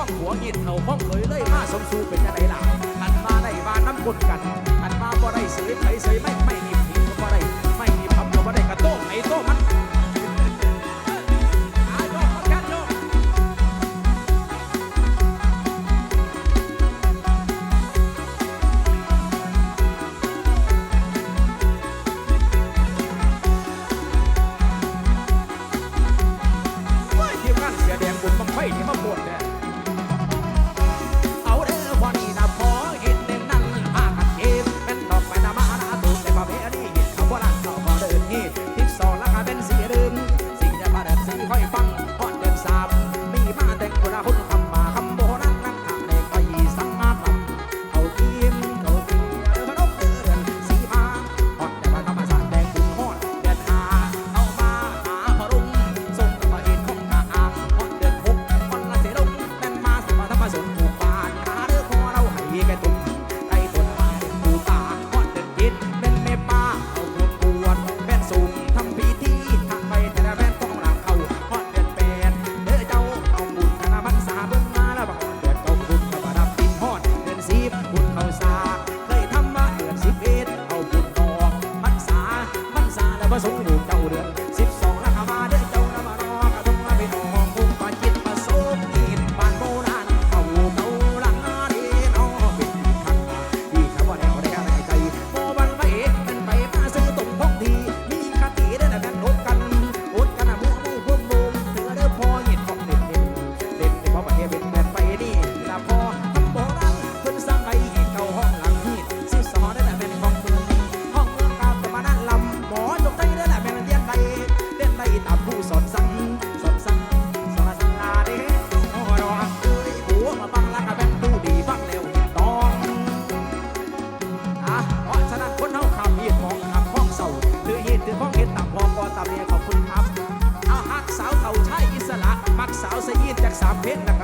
้องหัวยินเอาห้องเคยเลยมาสมสู่เป็นยังไงล่ะอันมาได้มาน้ำกดกัน อันมาบ่ได้เสยไปเสยไม่ไม่ Và giống. เพชรนะครับ